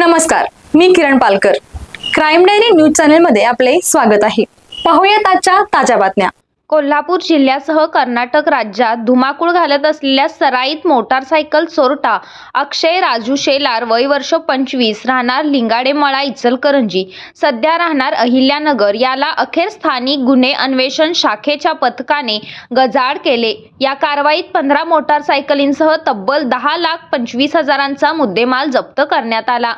नमस्कार मी Kiran Palkar. Crime diary news चॅनलमध्ये आपले स्वागत आहे. पाहूयात आजच्या ताज्या बातम्या. कोल्हापूर जिल्ह्यासह कर्नाटक राज्यात धुमाकूळ घालत असलेल्या सराईत मोटारसायकल चोरटा अक्षय राजू शेलार वय वर्ष पंचवीस राहणार लिंगाडे मळा इचलकरंजी सध्या राहणार अहिल्यानगर. याला अखेर स्थानिक गुन्हे अन्वेषण शाखेच्या पथकाने गजाड केले. या कारवाईत पंधरा मोटारसायकलींसह तब्बल दहा लाख पंचवीस हजारांचा मुद्देमाल जप्त करण्यात आला.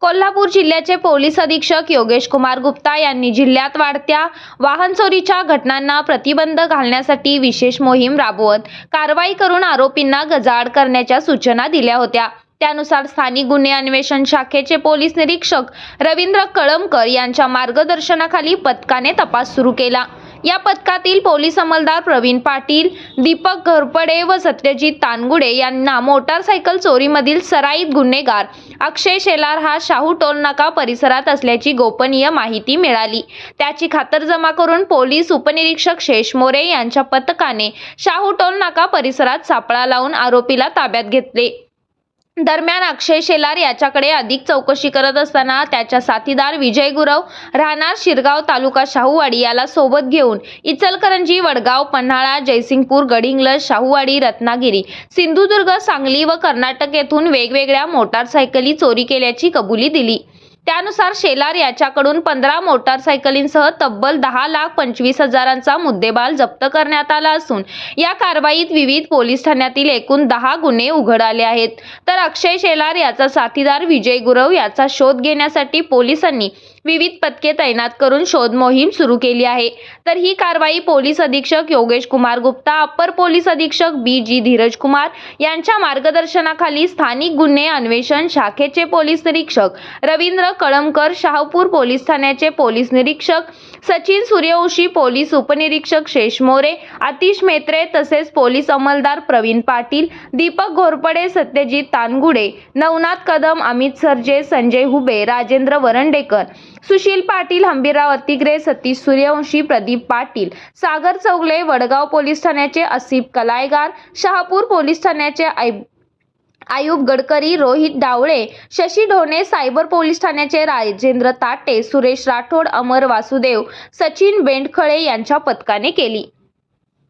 कोल्हापूर जिल्ह्याचे पोलीस अधीक्षक योगेश कुमार गुप्ता यांनी जिल्ह्यात वाढत्या वाहन चोरीच्या घटनांना प्रतिबंध घालण्यासाठी विशेष मोहीम राबवत कारवाई करून आरोपींना गजाआड करण्याच्या सूचना दिल्या होत्या. त्यानुसार स्थानिक गुन्हे अन्वेषण शाखेचे पोलीस निरीक्षक रवींद्र कळमकर यांच्या मार्गदर्शनाखाली पथकाने तपास सुरू केला. या पथकातील पोलीस अंमलदार प्रवीण पाटील दीपक घोरपडे व सत्यजित तानगुडे यांना मोटारसायकल चोरीमधील सराईत गुन्हेगार अक्षय शेलार हा शाहू टोल नाका परिसरात असल्याची गोपनीय माहिती मिळाली. त्याची खातरजमा करून पोलीस उपनिरीक्षक शेष मोरे यांच्या पथकाने शाहू टोल नाका परिसरात सापळा लावून आरोपीला ताब्यात घेतले. दरम्यान अक्षय शेलार याच्याकडे अधिक चौकशी करत असताना त्याच्या साथीदार विजय गुरव राहणार शिरगाव तालुका शाहूवाडी याला सोबत घेऊन इचलकरंजी वडगाव पन्हाळा जयसिंगपूर गडिंग्लज शाहूवाडी रत्नागिरी सिंधुदुर्ग सांगली व कर्नाटक येथून वेगवेगळ्या मोटारसायकली चोरी केल्याची कबुली दिली. त्यानुसार शेलार याच्याकडून पंधरा मोटारसायकलींसह तब्बल दहा लाख पंचवीस हजारांचा मुद्देमाल जप्त करण्यात आला असून या कारवाईत विविध पोलीस ठाण्यातील एकूण दहा गुन्हे उघड आले आहेत. तर अक्षय शेलार याचा साथीदार विजय गुरव याचा शोध घेण्यासाठी पोलिसांनी विविध पथके तैनात करून शोध मोहीम सुरू केली आहे. तर ही कारवाई पोलीस अधीक्षक योगेश कुमार गुप्ता अप्पर पोलीस अधीक्षक बी जी धीरज कुमार यांच्या मार्गदर्शनाखाली स्थानिक गुन्हे अन्वेषण शाखेचे पोलीस निरीक्षक रवींद्र कळमकर शाहपूर पोलीस ठाण्याचे पोलीस निरीक्षक सचिन सूर्यवंशी पोलीस उपनिरीक्षक शेष मोरे आतिश मेत्रे तसेच पोलीस अंमलदार प्रवीण पाटील दीपक घोरपडे सत्यजित तानगुडे नवनाथ कदम अमित सरजे संजय हुबे राजेंद्र वरंडेकर सुशील पाटील हंबीरराव अतिग्रे सतीश सूर्यवंशी प्रदीप पाटील सागर चौगले वडगाव पोलीस ठाण्याचे असिफ कलायगार शहापूर पोलीस ठाण्याचे I Ayub Gadkari Rohit Dawale Shashi Dhone cyber police ठाण्याचे राजेंद्र ताटे सुरेश राठोड अमर वासुदेव सचिन बेंडखळे यांच्या पथकाने केली.